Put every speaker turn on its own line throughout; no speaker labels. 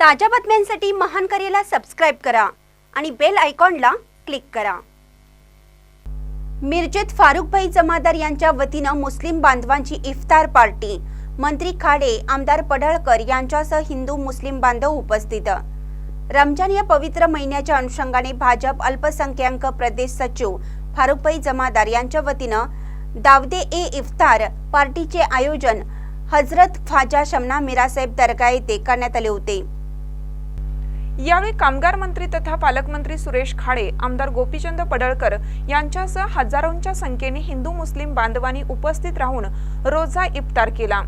ताज्या बातम्यांसाठी महान करेला सबस्क्राईब करा आणि बेल आयकॉनला क्लिक करा. मिरजेत फारुखभाई जमादार यांच्या वतीनं मुस्लिम बांधवांची इफ्तार पार्टी. मंत्री खाडे आमदार पडळकर यांच्यासह हिंदू मुस्लिम बांधव उपस्थित. रमजान या पवित्र महिन्याच्या अनुषंगाने भाजप अल्पसंख्याक प्रदेश सचिव फारुखभाई जमादार यांच्या वतीनं दावदे ए इफ्तार पार्टीचे आयोजन हजरत ख्वाजा शमना मिरासाहेब दर्गा येथे करण्यात आले होते.
यावेळी कामगार मंत्री तथा पालकमंत्री सुरेश खाडे आमदार गोपीचंद पडळकर यांच्यासह हजारोंच्या संख्येने हिंदू मुस्लिम बांधवांनी उपस्थित राहून रोजा इफ्तार केला.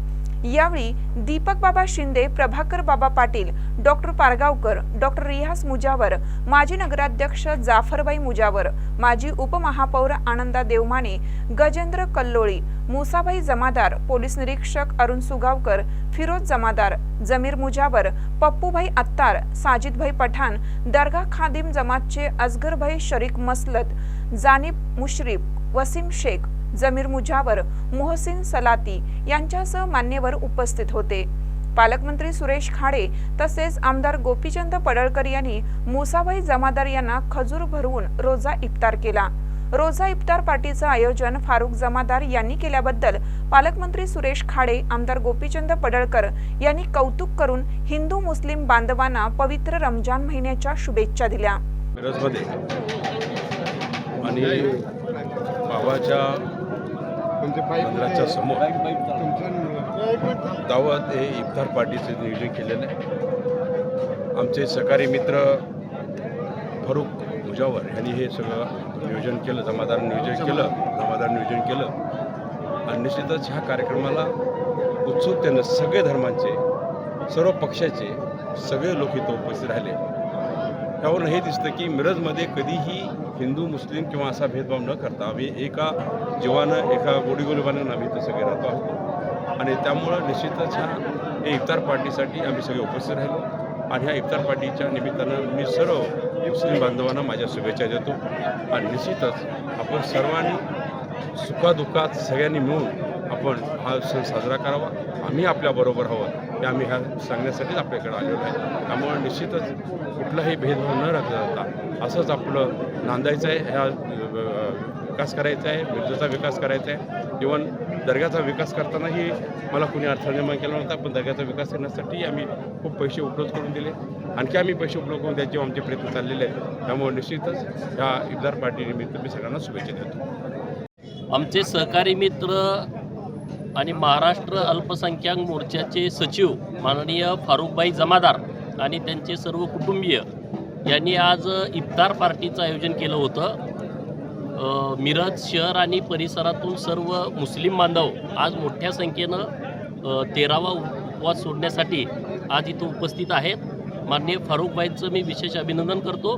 यावेळी दीपक बाबा शिंदे प्रभाकर बाबा पाटील डॉक्टर पारगावकर डॉक्टर रियास मुजावर माजी नगराध्यक्ष जाफरबाई मुजावर माजी उपमहापौर आनंदा देवमाने गजेंद्र कल्लोळी मुसाभाई जमादार पोलीस निरीक्षक अरुण सुगावकर फिरोज जमादार जमीर मुजावर पप्पूभाई अत्तार साजिदभाई पठाण दर्गा खादिम जमातचे असगरभाई शरीक मसलत जानिब मुश्रीफ वसीम शेख जमीर मुजावर मोहसिन सलाती यांच्यासह मान्यवर उपस्थित होते. पालकमंत्री सुरेश खाडे तसेच आमदार गोपीचंद पडळकर यांनी मुसाभाई जमादार यांना खजूर भरवून रोजा इफ्तार केला. रोजा इफ्तार पार्टीचं आयोजन फारुख जमादार यांनी केल्याबद्दल पालकमंत्री सुरेश खाडे आमदार गोपीचंद पडळकर यांनी कौतुक करून हिंदू मुस्लिम बांधवांना पवित्र रमजान महिन्याच्या शुभेच्छा दिल्या.
आणि बाबाच्या मंदिराच्या समोर. दावत हे इफ्तार पार्टीचं नियोजन केलेलं आहे. आमचे सहकारी मित्र फरूक मुजावर यांनी हे सगळं नियोजन केलं जमादार नियोजन केलं जमादार नियोजन केलं. आणि निश्चितच ह्या कार्यक्रमाला उत्सुकतेनं सगळे धर्मांचे सर्व पक्षाचे सगळे लोक इथं उपस्थित राहिले. त्यावरून हे दिसतं की मिरजमध्ये कधीही हिंदू मुस्लिम किंवा असा भेदभाव न करता आम्ही एका जीवानं एका गोडीगोलीबानं आम्ही इथं सगळे राहतो आहोत आणि त्यामुळं निश्चितच ह्या हे इफ्तार पार्टीसाठी आम्ही सगळे उपस्थित राहिलो. आणि ह्या इफ्तार पार्टीच्या निमित्तानं मी सर्व मुस्लिम बांधवांना माझ्या शुभेच्छा देतो. आणि निश्चितच आपण सर्वांनी सुखादुःखात सगळ्यांनी मिळून आपण हा सण साजरा करावा. आम्ही आपल्याबरोबर हवं हे आम्ही ह्या सांगण्यासाठीच आपल्याकडे आलेलो आहे. त्यामुळे निश्चितच कुठलाही भेदभाव न राखला जाता असंच आपलं नांदायचं आहे ह्या विकास करायचा आहे मिरजेचा विकास करायचा आहे. इवन दर्ग्याचा विकास करतानाही मला कुणी अडथळा निर्माण केला नव्हता पण दर्ग्याचा विकास करण्यासाठी आम्ही खूप पैसे उपलब्ध करून दिले. आणखी आम्ही पैसे उपलब्ध करून द्यायचे आमचे प्रयत्न चाललेले आहेत. त्यामुळे निश्चितच ह्या इफ्तार पार्टीनिमित्त मी सगळ्यांना शुभेच्छा देतो.
आमचे सहकारी मित्र आणि महाराष्ट्र अल्पसंख्याक मोर्चाचे सचिव माननीय फारुखबाई जमादार आणि त्यांचे सर्व कुटुंबीय यांनी आज इफ्तार पार्टीचं आयोजन केलं होतं. मिरज शहर आणि परिसरातून सर्व मुस्लिम बांधव आज मोठ्या संख्येनं तेरावा उपवास सोडण्यासाठी आज इथं उपस्थित आहेत. माननीय फारुखबाईंचं मी विशेष अभिनंदन करतो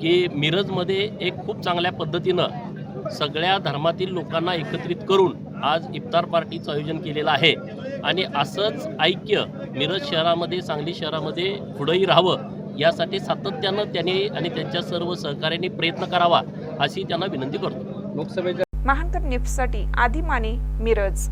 की मिरजमध्ये एक खूप चांगल्या पद्धतीनं सगळ्या धर्मातील लोकांना एकत्रित करून आज इफ्तार पार्टीचं आयोजन केलेलं आहे. आणि असंच ऐक्य मिरज शहरामध्ये सांगली शहरामध्ये पुढंही राहावं यासाठी सातत्यानं त्यांनी आणि त्यांच्या सर्व सहकार्याने प्रयत्न करावा अशी त्यांना विनंती करतो.
महानकर निफ्ससाठी आधी माने मिरज.